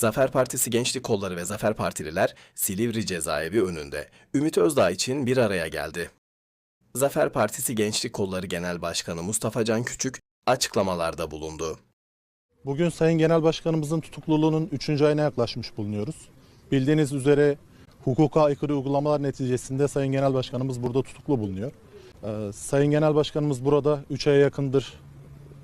Zafer Partisi Gençlik Kolları ve Zafer Partililer Silivri Cezaevi önünde Ümit Özdağ için bir araya geldi. Zafer Partisi Gençlik Kolları Genel Başkanı Mustafa Can Küçük açıklamalarda bulundu. Bugün Sayın Genel Başkanımızın tutukluluğunun 3. ayına yaklaşmış bulunuyoruz. Bildiğiniz üzere hukuka aykırı uygulamalar neticesinde Sayın Genel Başkanımız burada tutuklu bulunuyor. Ee, Sayın Genel Başkanımız burada 3 aya yakındır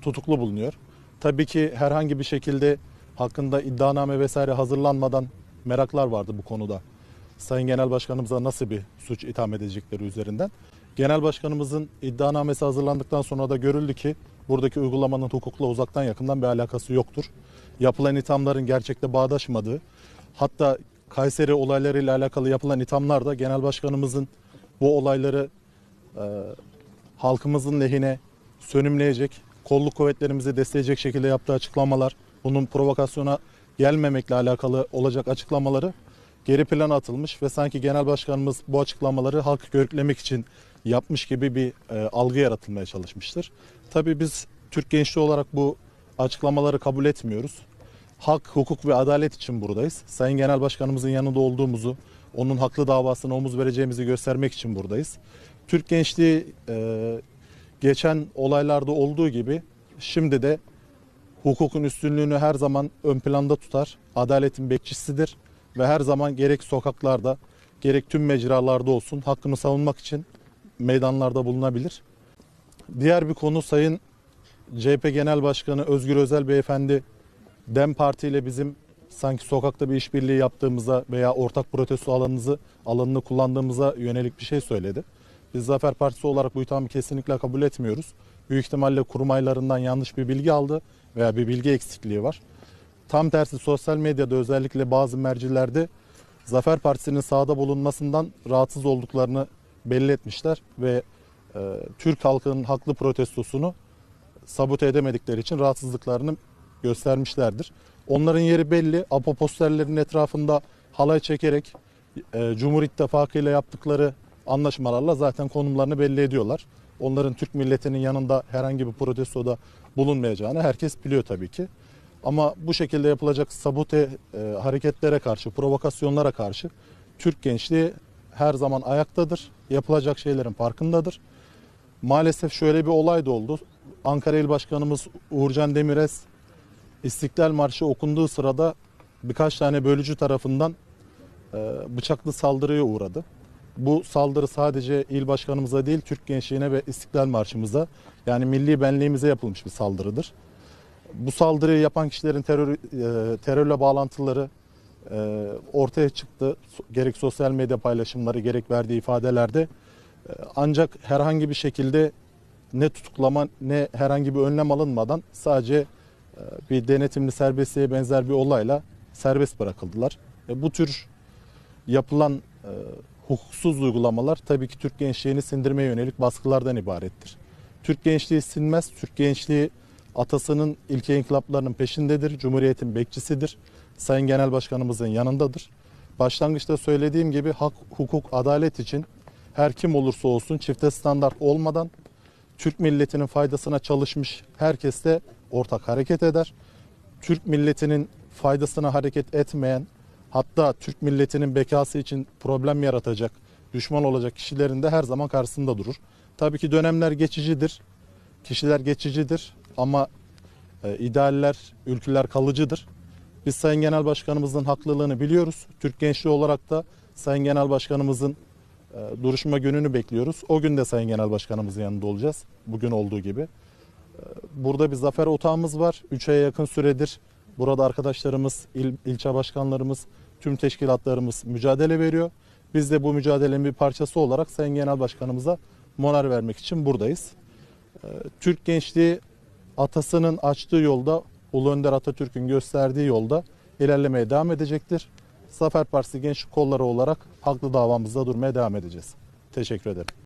tutuklu bulunuyor. Tabii ki herhangi bir şekilde hakkında iddianame vesaire hazırlanmadan meraklar vardı bu konuda. Sayın Genel Başkanımıza nasıl bir suç itham edecekleri üzerinden. Genel Başkanımızın iddianamesi hazırlandıktan sonra da görüldü ki buradaki uygulamanın hukukla uzaktan yakından bir alakası yoktur. Yapılan ithamların gerçekte bağdaşmadığı, hatta Kayseri olaylarıyla alakalı yapılan ithamlar da Genel Başkanımızın bu olayları e, halkımızın lehine sönümleyecek, kolluk kuvvetlerimizi destekleyecek şekilde yaptığı açıklamalar, bunun provokasyona gelmemekle alakalı olacak açıklamaları geri plana atılmış ve sanki genel başkanımız bu açıklamaları halk görüklemek için yapmış gibi bir e, algı yaratılmaya çalışmıştır. Tabii biz Türk gençliği olarak bu açıklamaları kabul etmiyoruz. Hak, hukuk ve adalet için buradayız. Sayın Genel Başkanımızın yanında olduğumuzu, onun haklı davasına omuz vereceğimizi göstermek için buradayız. Türk gençliği e, geçen olaylarda olduğu gibi şimdi de hukukun üstünlüğünü her zaman ön planda tutar. Adaletin bekçisidir ve her zaman gerek sokaklarda gerek tüm mecralarda olsun hakkını savunmak için meydanlarda bulunabilir. Diğer bir konu Sayın CHP Genel Başkanı Özgür Özel Beyefendi DEM Parti ile bizim sanki sokakta bir işbirliği yaptığımıza veya ortak protesto alanımızı alanını kullandığımıza yönelik bir şey söyledi. Biz Zafer Partisi olarak bu ithamı kesinlikle kabul etmiyoruz. Büyük ihtimalle kurmaylarından yanlış bir bilgi aldı veya bir bilgi eksikliği var. Tam tersi sosyal medyada özellikle bazı mercilerde Zafer Partisi'nin sahada bulunmasından rahatsız olduklarını belli etmişler ve e, Türk halkının haklı protestosunu sabote edemedikleri için rahatsızlıklarını göstermişlerdir. Onların yeri belli. Apo posterlerin etrafında halay çekerek e, Cumhur İttifakı ile yaptıkları anlaşmalarla zaten konumlarını belli ediyorlar. Onların Türk milletinin yanında herhangi bir protestoda bulunmayacağını herkes biliyor tabii ki. Ama bu şekilde yapılacak sabote e, hareketlere karşı, provokasyonlara karşı Türk gençliği her zaman ayaktadır. Yapılacak şeylerin farkındadır. Maalesef şöyle bir olay da oldu. Ankara İl Başkanımız Uğurcan Demirez İstiklal Marşı okunduğu sırada birkaç tane bölücü tarafından e, bıçaklı saldırıya uğradı. Bu saldırı sadece il başkanımıza değil Türk gençliğine ve İstiklal Marşımıza yani milli benliğimize yapılmış bir saldırıdır. Bu saldırıyı yapan kişilerin terör, e, terörle bağlantıları e, ortaya çıktı. Gerek sosyal medya paylaşımları gerek verdiği ifadelerde. E, ancak herhangi bir şekilde ne tutuklama ne herhangi bir önlem alınmadan sadece e, bir denetimli serbestliğe benzer bir olayla serbest bırakıldılar. E, bu tür yapılan e, hukuksuz uygulamalar tabii ki Türk gençliğini sindirmeye yönelik baskılardan ibarettir. Türk gençliği sinmez. Türk gençliği atasının ilke inkılaplarının peşindedir. Cumhuriyetin bekçisidir. Sayın Genel Başkanımızın yanındadır. Başlangıçta söylediğim gibi hak, hukuk, adalet için her kim olursa olsun çifte standart olmadan Türk milletinin faydasına çalışmış herkes de ortak hareket eder. Türk milletinin faydasına hareket etmeyen hatta Türk milletinin bekası için problem yaratacak, düşman olacak kişilerin de her zaman karşısında durur. Tabii ki dönemler geçicidir, kişiler geçicidir ama e, idealler, ülküler kalıcıdır. Biz Sayın Genel Başkanımızın haklılığını biliyoruz. Türk gençliği olarak da Sayın Genel Başkanımızın e, duruşma gününü bekliyoruz. O gün de Sayın Genel Başkanımızın yanında olacağız. Bugün olduğu gibi. E, Burada bir zafer otağımız var. 3 aya yakın süredir burada arkadaşlarımız, il, ilçe başkanlarımız, tüm teşkilatlarımız mücadele veriyor. Biz de bu mücadelenin bir parçası olarak Sayın Genel Başkanımıza moral vermek için buradayız. E, Türk gençliği atasının açtığı yolda, Ulu Önder Atatürk'ün gösterdiği yolda ilerlemeye devam edecektir. Zafer Partisi Gençlik Kolları olarak haklı davamızda durmaya devam edeceğiz. Teşekkür ederim.